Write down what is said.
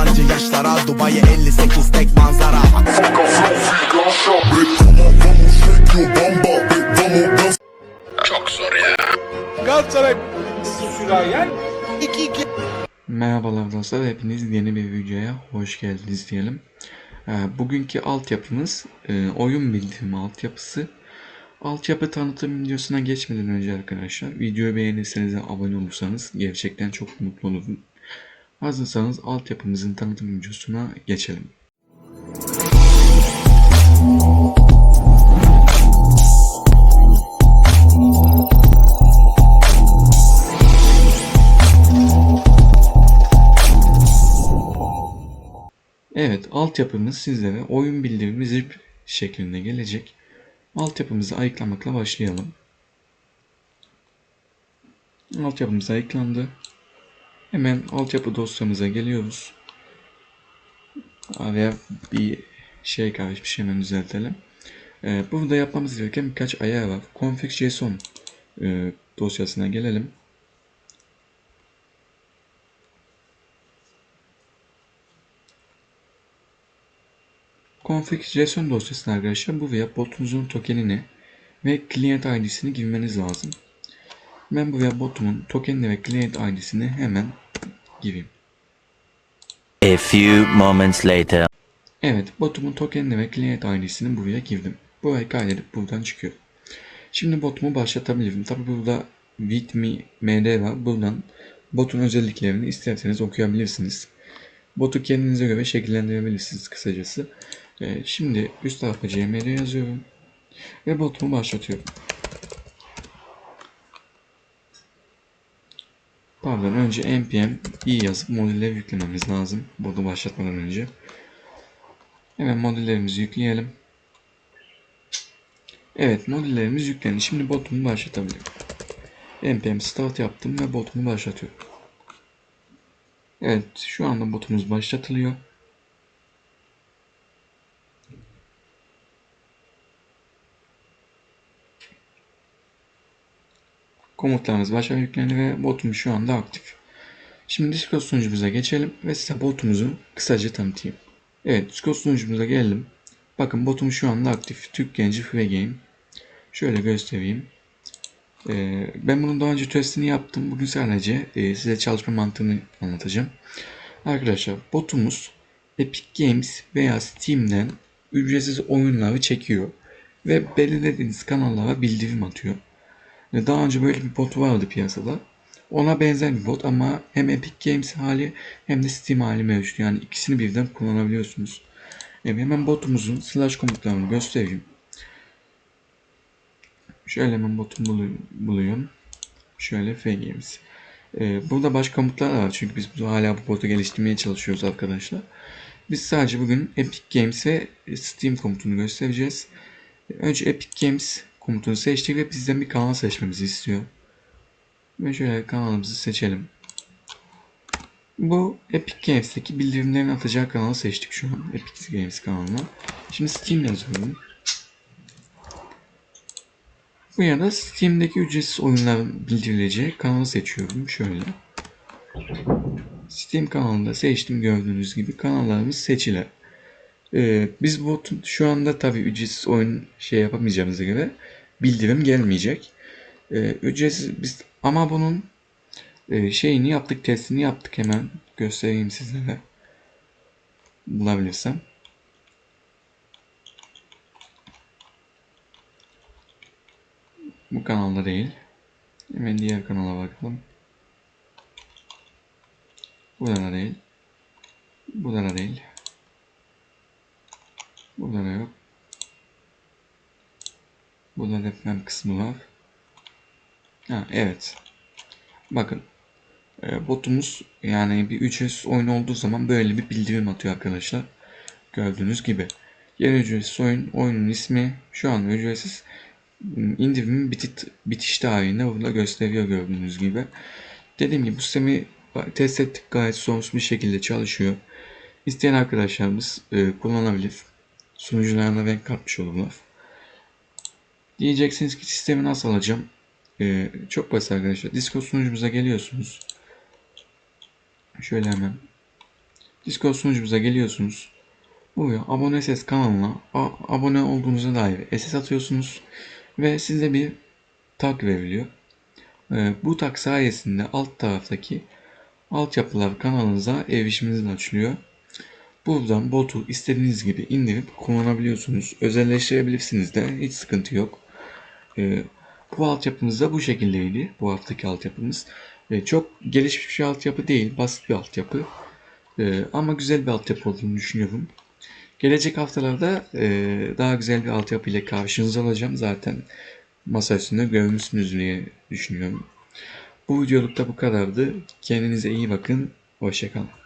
yalancı yaşlara Dubai 58 tek manzara Galatasaray sürayen Merhabalar dostlar, hepiniz yeni bir videoya hoş geldiniz diyelim. Ee, Bugünkü altyapımız e, oyun bildirimi altyapısı. Altyapı tanıtım videosuna geçmeden önce arkadaşlar videoyu beğenirseniz abone olursanız gerçekten çok mutlu olurum. Hazırsanız altyapımızın tanıtım videosuna geçelim. Evet, altyapımız sizlere oyun bildirimi zip şeklinde gelecek. Altyapımızı ayıklamakla başlayalım. Altyapımız ayıklandı. Hemen altyapı dosyamıza geliyoruz. Araya bir şey karışmış hemen düzeltelim. Ee, burada yapmamız gereken birkaç ayar var. config.json e, dosyasına gelelim. config.json dosyasına arkadaşlar bu veya botunuzun tokenini ve client id'sini girmeniz lazım. Ben buraya botumun tokenini ve client id'sini hemen gireyim. A few moments later. Evet, botumun tokenini ve client id'sini buraya girdim. Burayı kaydedip buradan çıkıyor. Şimdi botumu başlatabilirim. Tabi burada with me md var. Buradan botun özelliklerini isterseniz okuyabilirsiniz. Botu kendinize göre şekillendirebilirsiniz kısacası. Ee, şimdi üst tarafa cmd yazıyorum. Ve botumu başlatıyorum. Pardon önce npm i yazıp modülleri yüklememiz lazım. Botu başlatmadan önce. Hemen modüllerimizi yükleyelim. Evet modüllerimiz yüklendi. Şimdi botumu başlatabilirim. npm start yaptım ve botumu başlatıyorum. Evet şu anda botumuz başlatılıyor. Komutlarımız başa yüklendi ve botumuz şu anda aktif. Şimdi Discord sunucumuza geçelim ve size botumuzu kısaca tanıtayım. Evet Discord sunucumuza geldim. Bakın botum şu anda aktif. Türk Genci Free Game. Şöyle göstereyim. Ee, ben bunun daha önce testini yaptım. Bugün sadece e, size çalışma mantığını anlatacağım. Arkadaşlar botumuz Epic Games veya Steam'den ücretsiz oyunları çekiyor. Ve belirlediğiniz kanallara bildirim atıyor. Daha önce böyle bir bot vardı piyasada. Ona benzer bir bot ama hem Epic Games hali hem de Steam hali mevcut. Yani ikisini birden kullanabiliyorsunuz. Evet, hemen botumuzun slash komutlarını göstereyim. Şöyle hemen botumu bulu- buluyorum. Şöyle fgames. Ee, burada başka komutlar var çünkü biz hala bu botu geliştirmeye çalışıyoruz arkadaşlar. Biz sadece bugün Epic Games ve Steam komutunu göstereceğiz. Önce Epic Games komutunu seçtik ve bizden bir kanal seçmemizi istiyor. Ve şöyle kanalımızı seçelim. Bu Epic Games'teki bildirimlerin atacağı kanalı seçtik şu an. Epic Games kanalına. Şimdi Steam yazıyorum. Bu yana Steam'deki ücretsiz oyunların bildirileceği kanalı seçiyorum. Şöyle. Steam kanalında seçtim gördüğünüz gibi kanallarımız seçili. Ee, biz bu şu anda tabii ücretsiz oyun şey yapamayacağımıza göre bildirim gelmeyecek. Ee, ücretsiz biz ama bunun e, şeyini yaptık, testini yaptık hemen göstereyim sizlere. Bulabilirsem. Bu kanalda değil. Hemen diğer kanala bakalım. Burada da değil. Burada da değil. Burada da yok. Burada deprem kısmı var. Ha, evet. Bakın. E, botumuz yani bir ücretsiz oyun olduğu zaman böyle bir bildirim atıyor arkadaşlar. Gördüğünüz gibi. Yeni ücretsiz oyun, oyunun ismi şu an ücretsiz indirimin bitit, bitiş tarihini burada gösteriyor gördüğünüz gibi. Dediğim gibi bu sistemi test ettik gayet sonsuz bir şekilde çalışıyor. İsteyen arkadaşlarımız e, kullanabilir. Sunucularına renk katmış olurlar. Diyeceksiniz ki sistemi nasıl alacağım? Ee, çok basit arkadaşlar. Discord sunucumuza geliyorsunuz. Şöyle hemen Discord sunucumuza geliyorsunuz. Buraya abone ses kanalına abone olduğunuza dair SS atıyorsunuz. Ve size bir tag veriliyor. Ee, bu tag sayesinde alt taraftaki altyapılar kanalınıza erişiminiz açılıyor. Buradan botu istediğiniz gibi indirip kullanabiliyorsunuz. Özelleştirebilirsiniz de hiç sıkıntı yok. Ee, bu altyapımız da bu şekildeydi. Bu haftaki altyapımız. Ee, çok gelişmiş bir altyapı değil. Basit bir altyapı. Ee, ama güzel bir altyapı olduğunu düşünüyorum. Gelecek haftalarda e, daha güzel bir altyapı ile karşınızda olacağım. Zaten masa üstünde görmüşsünüz diye düşünüyorum. Bu videoluk da bu kadardı. Kendinize iyi bakın. Hoşçakalın.